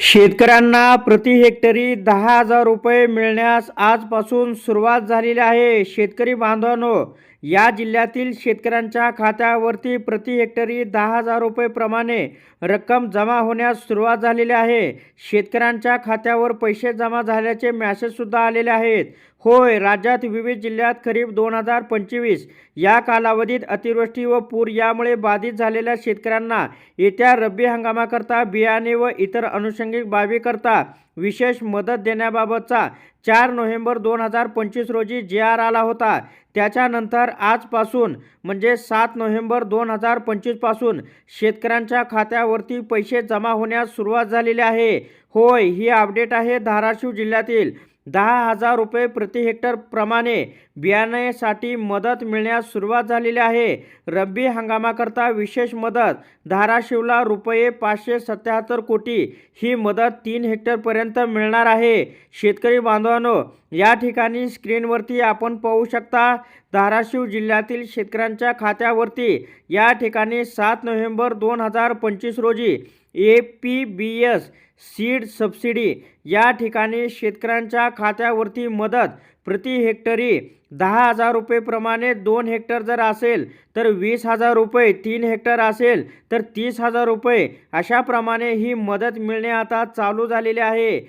शेतकऱ्यांना प्रति हेक्टरी दहा हजार रुपये मिळण्यास आजपासून सुरुवात झालेली आहे. शेतकरी बांधवांनो या जिल्ह्यातील शेतकऱ्यांच्या खात्यावरती प्रति हेक्टरी दहा हजार रुपयेप्रमाणे रक्कम जमा होण्यास सुरुवात झालेली आहे. शेतकऱ्यांच्या खात्यावर पैसे जमा झाल्याचे मॅसेजसुद्धा आलेले आहेत. होय राज्यात विविध जिल्ह्यात खरीप दोन हजार पंचवीस या कालावधीत अतिवृष्टी व पूर यामुळे बाधित झालेल्या शेतकऱ्यांना येत्या रब्बी हंगामाकरता बियाणे व इतर अनुषंगिक बाबीकरता विशेष मदत देण्याबाबतचा चार नोव्हेंबर दोन हजार पंचवीस रोजी जे आर आला होता. त्याच्यानंतर आजपासून म्हणजे सात नोव्हेंबर दोन हजार पंचवीसपासून शेतकऱ्यांच्या खात्यावरती पैसे जमा होण्यास सुरुवात झालेली आहे. होय ही अपडेट आहे धाराशिव जिल्ह्यातील दहा हजार रुपये प्रति हेक्टरप्रमाणे बियाण्यासाठी मदत मिळण्यास सुरुवात झालेली आहे. रब्बी हंगामाकरता विशेष मदत धाराशिवला रुपये पाचशे सत्याहत्तर कोटी ही मदत तीन हेक्टरपर्यंत मिळणार आहे. शेतकरी बांधवांनो या ठिकाणी स्क्रीनवरती आपण पाहू शकता धाराशिव जिल्ह्यातील शेतकऱ्यांच्या खात्यावरती या ठिकाणी सात नोव्हेंबर दोन हजार पंचवीस रोजी A P B S seed subsidy या ठिकाणी शेतकऱ्यांच्या खात्यावरती मदत प्रति हेक्टरी दहा हजार रुपयेप्रमाणे दोन हेक्टर जर असेल तर वीस हजार रुपये तीन हेक्टर असेल तर तीस हजार रुपये अशाप्रमाणे ही मदत मिळणे आता चालू झालेली आहे.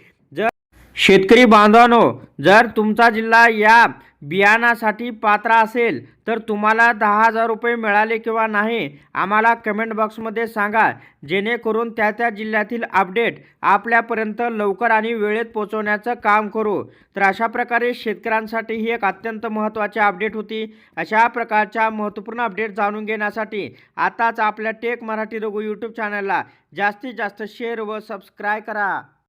शेतकरी बांधवांनो जर तुमचा जिल्हा या बियाणासाठी पात्र असेल तर तुम्हाला दहा हजार रुपये मिळाले किंवा नाही आम्हाला कमेंट बॉक्समध्ये सांगा. जेणेकरून त्या त्या जिल्ह्यातील अपडेट आपल्यापर्यंत लवकर आणि वेळेत पोहोचवण्याचं काम करू. तर अशा प्रकारे शेतकऱ्यांसाठी ही एक अत्यंत महत्त्वाची अपडेट होती. अशा प्रकारच्या महत्त्वपूर्ण अपडेट जाणून घेण्यासाठी आताच आपल्या टेक मराठी रघु यूट्यूब चॅनलला जास्तीत जास्त शेअर व सबस्क्राईब करा.